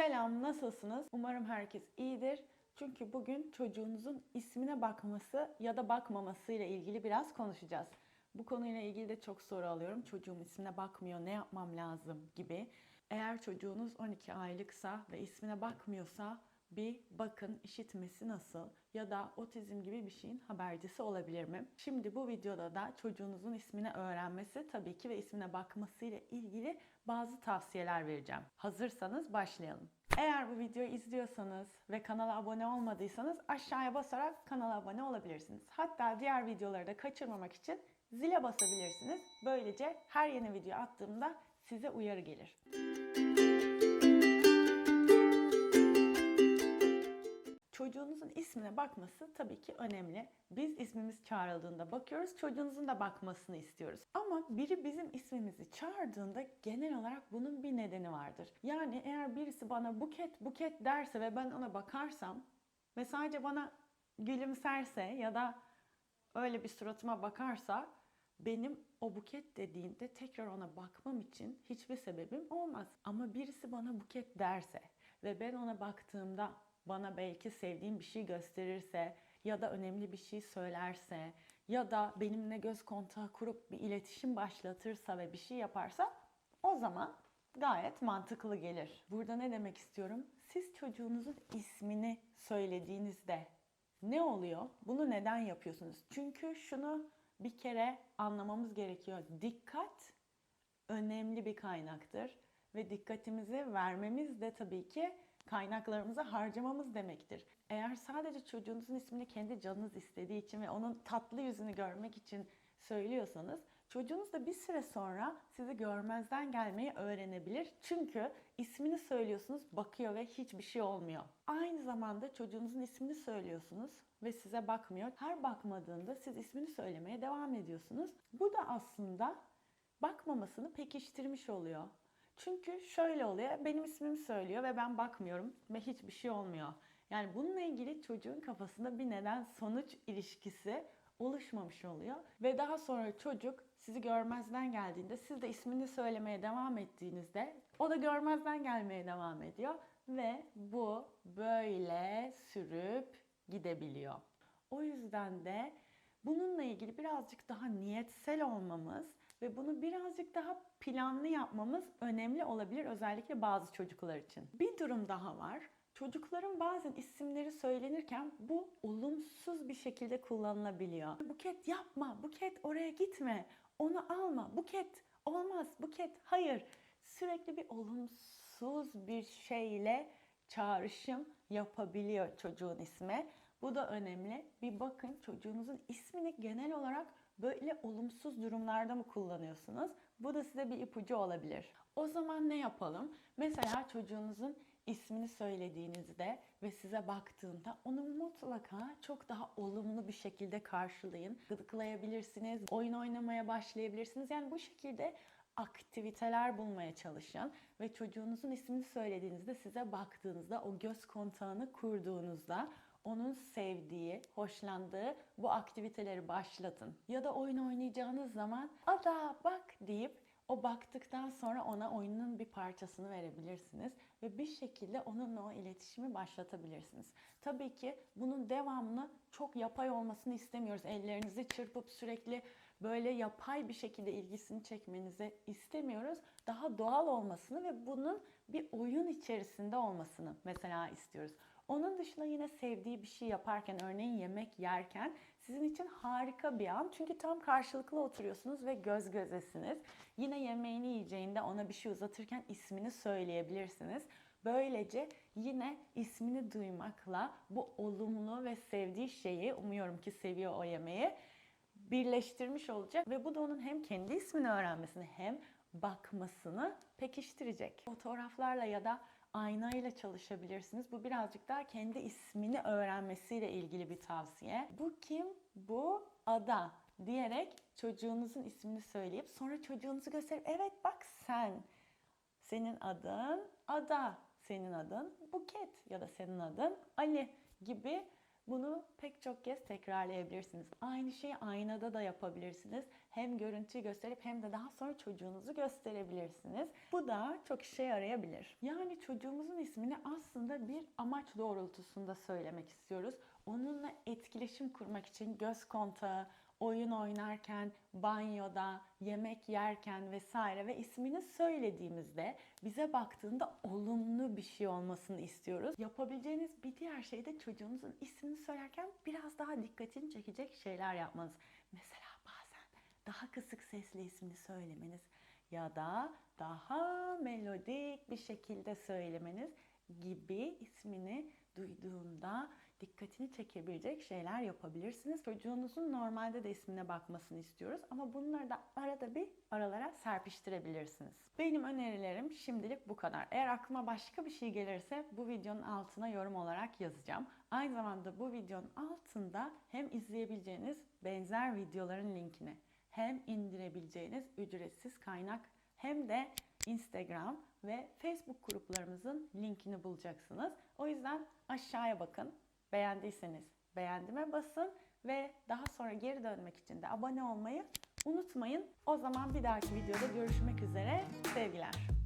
Selam, nasılsınız? Umarım herkes iyidir. Çünkü bugün çocuğunuzun ismine bakması ya da bakmaması ile ilgili biraz konuşacağız. Bu konuyla ilgili de çok soru alıyorum. Çocuğum ismine bakmıyor, ne yapmam lazım gibi. Eğer çocuğunuz 12 aylıksa ve ismine bakmıyorsa bir bakın işitmesi nasıl ya da otizm gibi bir şeyin habercisi olabilir mi? Şimdi bu videoda da çocuğunuzun ismini öğrenmesi tabii ki ve ismine bakması ile ilgili bazı tavsiyeler vereceğim. Hazırsanız başlayalım. Eğer bu videoyu izliyorsanız ve kanala abone olmadıysanız aşağıya basarak kanala abone olabilirsiniz. Hatta diğer videoları da kaçırmamak için zile basabilirsiniz. Böylece her yeni video attığımda size uyarı gelir. Çocuğunuzun ismine bakması tabii ki önemli. Biz ismimiz çağrıldığında bakıyoruz, çocuğunuzun da bakmasını istiyoruz. Ama biri bizim ismimizi çağırdığında genel olarak bunun bir nedeni vardır. Yani eğer birisi bana buket buket derse ve ben ona bakarsam ve sadece bana gülümserse ya da öyle bir suratıma bakarsa benim o buket dediğinde tekrar ona bakmam için hiçbir sebebim olmaz. Ama birisi bana buket derse ve ben ona baktığımda bana belki sevdiğim bir şey gösterirse ya da önemli bir şey söylerse ya da benimle göz kontağı kurup bir iletişim başlatırsa ve bir şey yaparsa o zaman gayet mantıklı gelir. Burada ne demek istiyorum? Siz çocuğunuzun ismini söylediğinizde ne oluyor? Bunu neden yapıyorsunuz? Çünkü şunu bir kere anlamamız gerekiyor. Dikkat önemli bir kaynaktır ve dikkatimizi vermemiz de tabii ki kaynaklarımızı harcamamız demektir. Eğer sadece çocuğunuzun ismini kendi canınız istediği için ve onun tatlı yüzünü görmek için söylüyorsanız çocuğunuz da bir süre sonra sizi görmezden gelmeyi öğrenebilir. Çünkü ismini söylüyorsunuz, bakıyor ve hiçbir şey olmuyor. Aynı zamanda çocuğunuzun ismini söylüyorsunuz ve size bakmıyor. Her bakmadığında siz ismini söylemeye devam ediyorsunuz. Bu da aslında bakmamasını pekiştirmiş oluyor. Çünkü şöyle oluyor. Benim ismimi söylüyor ve ben bakmıyorum ve hiçbir şey olmuyor. Yani bununla ilgili çocuğun kafasında bir neden sonuç ilişkisi oluşmamış oluyor. Ve daha sonra çocuk sizi görmezden geldiğinde siz de ismini söylemeye devam ettiğinizde o da görmezden gelmeye devam ediyor ve bu böyle sürüp gidebiliyor. O yüzden de bununla ilgili birazcık daha niyetsel olmamız ve bunu birazcık daha planlı yapmamız önemli olabilir özellikle bazı çocuklar için. Bir durum daha var. Çocukların bazen isimleri söylenirken bu olumsuz bir şekilde kullanılabiliyor. Buket yapma, Buket oraya gitme, onu alma, Buket olmaz, Buket hayır. Sürekli bir olumsuz bir şeyle çağrışım yapabiliyor çocuğun ismi. Bu da önemli. Bir bakın çocuğunuzun ismini genel olarak böyle olumsuz durumlarda mı kullanıyorsunuz? Bu da size bir ipucu olabilir. O zaman ne yapalım? Mesela çocuğunuzun ismini söylediğinizde ve size baktığında onu mutlaka çok daha olumlu bir şekilde karşılayın. Gıdıklayabilirsiniz, oyun oynamaya başlayabilirsiniz. Yani bu şekilde aktiviteler bulmaya çalışın ve çocuğunuzun ismini söylediğinizde size baktığınızda o göz kontağını kurduğunuzda onun sevdiği, hoşlandığı bu aktiviteleri başlatın. Ya da oyun oynayacağınız zaman ada bak deyip o baktıktan sonra ona oyunun bir parçasını verebilirsiniz ve bir şekilde onunla o iletişimi başlatabilirsiniz. Tabii ki bunun devamlı çok yapay olmasını istemiyoruz. Ellerinizi çırpıp sürekli böyle yapay bir şekilde ilgisini çekmenizi istemiyoruz. Daha doğal olmasını ve bunun bir oyun içerisinde olmasını mesela istiyoruz. Onun dışında yine sevdiği bir şey yaparken, örneğin yemek yerken sizin için harika bir an. Çünkü tam karşılıklı oturuyorsunuz ve göz gözesiniz. Yine yemeğini yiyeceğinde ona bir şey uzatırken ismini söyleyebilirsiniz. Böylece yine ismini duymakla bu olumlu ve sevdiği şeyi, umuyorum ki seviyor o yemeği, birleştirmiş olacak ve bu da onun hem kendi ismini öğrenmesini hem bakmasını pekiştirecek. Fotoğraflarla ya da aynayla çalışabilirsiniz. Bu birazcık daha kendi ismini öğrenmesiyle ilgili bir tavsiye. Bu kim? Bu Ada diyerek çocuğunuzun ismini söyleyip sonra çocuğunuzu gösterip evet bak sen senin adın Ada, senin adın Buket ya da senin adın Ali gibi Bunu pek çok kez tekrarlayabilirsiniz. Aynı şeyi aynada da yapabilirsiniz. Hem görüntüyü gösterip hem de daha sonra çocuğunuzu gösterebilirsiniz. Bu da çok işe yarayabilir. Yani çocuğumuzun ismini aslında bir amaç doğrultusunda söylemek istiyoruz. Onunla etkileşim kurmak için göz kontağı, oyun oynarken, banyoda, yemek yerken vesaire ve ismini söylediğimizde bize baktığında olumlu bir şey olmasını istiyoruz. Yapabileceğiniz bir diğer şey de çocuğunuzun ismini söylerken biraz daha dikkatini çekecek şeyler yapmanız. Mesela bazen daha kısık sesli ismini söylemeniz ya da daha melodik bir şekilde söylemeniz gibi ismini duyduğunda dikkatini çekebilecek şeyler yapabilirsiniz. Çocuğunuzun normalde de ismine bakmasını istiyoruz ama bunları da arada bir aralara serpiştirebilirsiniz. Benim önerilerim şimdilik bu kadar. Eğer aklıma başka bir şey gelirse bu videonun altına yorum olarak yazacağım. Aynı zamanda bu videonun altında hem izleyebileceğiniz benzer videoların linkini hem indirebileceğiniz ücretsiz kaynak hem de Instagram ve Facebook gruplarımızın linkini bulacaksınız. O yüzden aşağıya bakın. Beğendiyseniz beğendime basın ve daha sonra geri dönmek için de abone olmayı unutmayın. O zaman bir dahaki videoda görüşmek üzere. Sevgiler.